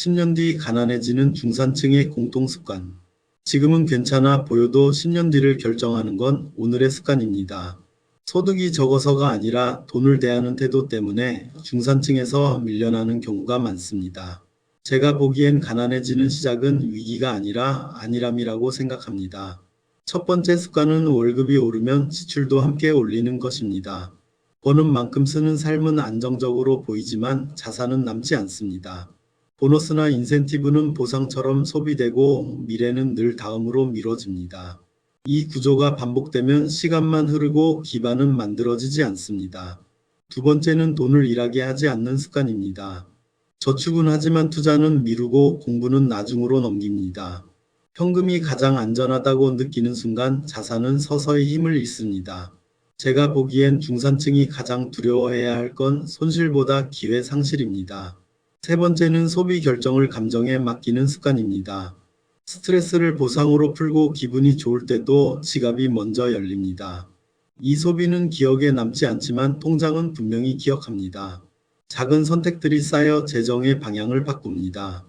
10년 뒤 가난해지는 중산층의 공통습관. 지금은 괜찮아 보여도 10년 뒤를 결정하는 건 오늘의 습관입니다. 소득이 적어서가 아니라 돈을 대하는 태도 때문에 중산층에서 밀려나는 경우가 많습니다. 제가 보기엔 가난해지는 시작은 위기가 아니라 안일함이라고 생각합니다. 첫 번째 습관은 월급이 오르면 지출도 함께 올리는 것입니다. 버는 만큼 쓰는 삶은 안정적으로 보이지만 자산은 남지 않습니다. 보너스나 인센티브는 보상처럼 소비되고 미래는 늘 다음으로 미뤄집니다. 이 구조가 반복되면 시간만 흐르고 기반은 만들어지지 않습니다. 두 번째는 돈을 일하게 하지 않는 습관입니다. 저축은 하지만 투자는 미루고 공부는 나중으로 넘깁니다. 현금이 가장 안전하다고 느끼는 순간 자산은 서서히 힘을 잃습니다. 제가 보기엔 중산층이 가장 두려워해야 할 건 손실보다 기회 상실입니다. 세 번째는 소비 결정을 감정에 맡기는 습관입니다. 스트레스를 보상으로 풀고 기분이 좋을 때도 지갑이 먼저 열립니다. 이 소비는 기억에 남지 않지만 통장은 분명히 기억합니다. 작은 선택들이 쌓여 재정의 방향을 바꿉니다.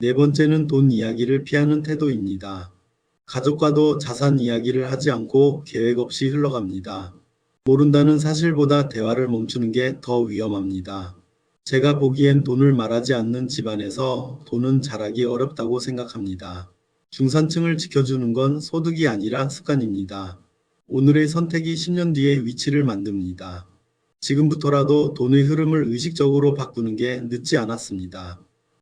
네 번째는 돈 이야기를 피하는 태도입니다. 가족과도 자산 이야기를 하지 않고 계획 없이 흘러갑니다. 모른다는 사실보다 대화를 멈추는 게 더 위험합니다. 제가 보기엔 돈을 말하지 않는 집안에서 돈은 자라기 어렵다고 생각합니다. 중산층을 지켜주는 건 소득이 아니라 습관입니다. 오늘의 선택이 10년 뒤의 위치를 만듭니다. 지금부터라도 돈의 흐름을 의식적으로 바꾸는 게 늦지 않았습니다.